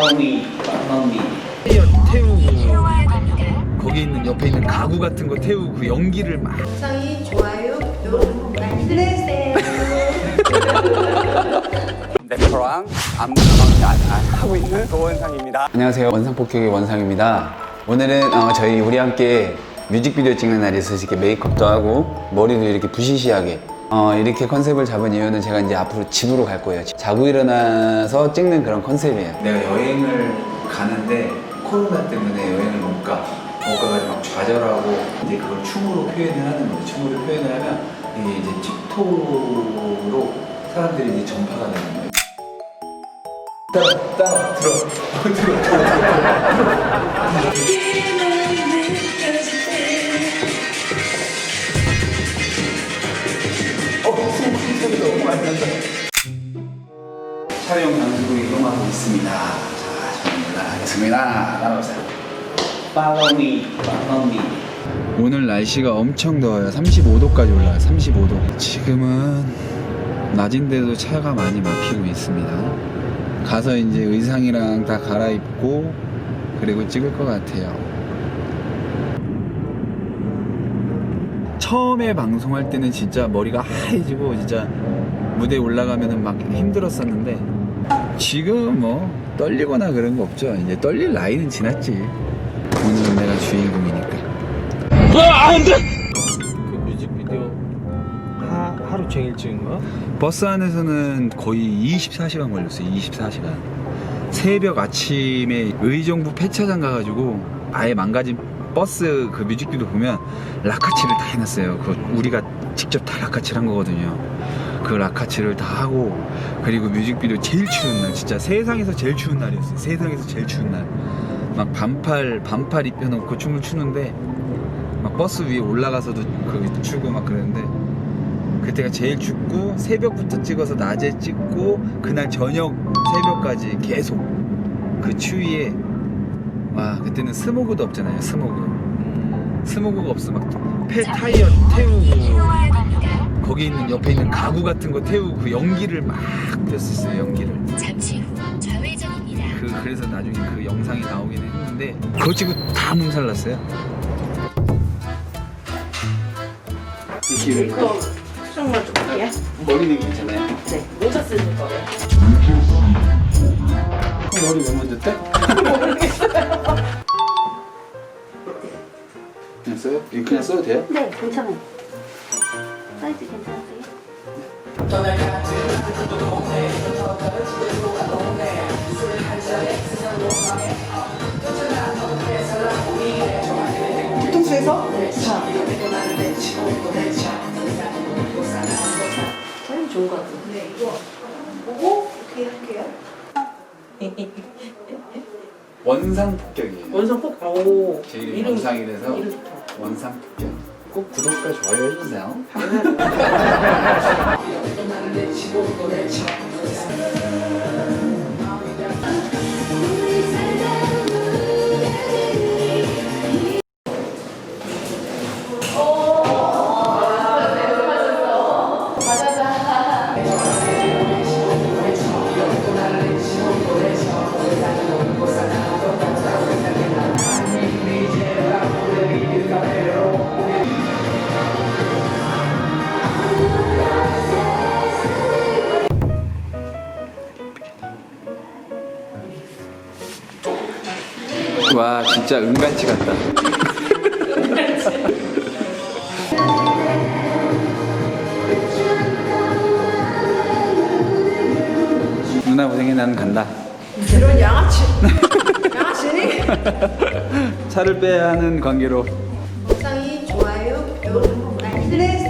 팔로미 팔로미. 태우고 거기 있는 옆에 있는 가구 같은 거 태우고 그 연기를 막. 영상이 좋아요, 구독 많이 해주세요. 래퍼랑 안무를 하고 있는 도원상입니다. 안녕하세요. 원상폭격의 원상입니다. 오늘은 어, 저희 우리 함께 뮤직비디오 찍는 날이 있어서 이렇게 메이크업도 하고 머리도 이렇게 부시시하게 어, 이렇게 컨셉을 잡은 이유는 제가 이제 앞으로 집으로 갈 거예요. 자고 일어나서 찍는 그런 컨셉이에요. 내가 여행을 가는데 코로나 때문에 여행을 못 가. 못 가가지고 막 좌절하고 이제 그걸 춤으로 표현을 하는 거예요. 춤으로 표현을 하면 이게 이제 틱톡으로 사람들이 이제 전파가 되는 거예요. 따라 따라 들어. 들어 들어 어 촬영 장소로 이동하고 있습니다. 자 저는 올라가겠습니다. 따라오세요. 팔로미 팔로미. 오늘 날씨가 엄청 더워요. 35도까지 올라요. 35도. 지금은 낮인데도 차가 많이 막히고 있습니다. 가서 이제 의상이랑 다 갈아입고 그리고 찍을 것 같아요. 처음에 방송할 때는 진짜 머리가 하얘지고 진짜 무대에 올라가면은 막 힘들었었는데 지금 뭐 떨리거나 그런 거 없죠 이제 떨릴 나이는 지났지 오늘은 내가 주인공이니까 그 뮤직비디오 하, 하루 종일 찍은 거야? 버스 안에서는 거의 24시간 걸렸어요. 24시간. 새벽 아침에 의정부 폐차장 가가지고 아예 망가진 버스 그 뮤직비디오 보면 라카치를 다 해놨어요. 그 우리가 직접 다 라카치를 한 거거든요. 그 라카치를 다 하고 그리고 뮤직비디오 제일 추운 날 진짜 세상에서 제일 추운 날이었어요. 세상에서 제일 추운 날. 막 반팔 반팔 입혀놓고 춤을 추는데 막 버스 위에 올라가서도 그 추고 막 그러는데 그때가 제일 춥고 새벽부터 찍어서 낮에 찍고 그날 저녁 새벽까지 계속 그 추위에 와 그때는 스모그도 없잖아요 스모그 스모그가 없어 막 폐 타이어 태우고 거기 있는 옆에 있는 가구 같은 거 태우고 그 연기를 막 폈었어요 연기를 잠시 후 좌회전입니다. 그 그래서 나중에 그 영상이 나오긴 했는데 그거 찍고 다 몸살 났어요 이거 수정만 줄게요. 머리는 괜찮아요? 네, 모자 쓰실 거예요. 머리 왜 만졌대? 그냥 써요? 이거 그냥 써도 돼요? 네, 괜찮아요. 사이즈 괜찮으세요? 사진 좋은 것 같아요. 네, 이거 보고 어떻게 할게요? 원상 폭격이에요. 원성 꼭, 오. 제 이름이 이름 좋다. 원상 폭격. 꼭 구독과 좋아요 해주세요. 와 진짜 은간치 같다. 누나 고생해 나는 간다. 이런 양아치. 양아치니? 차를 빼야 하는 관계로 영상이 좋아요, 많이 해주세요.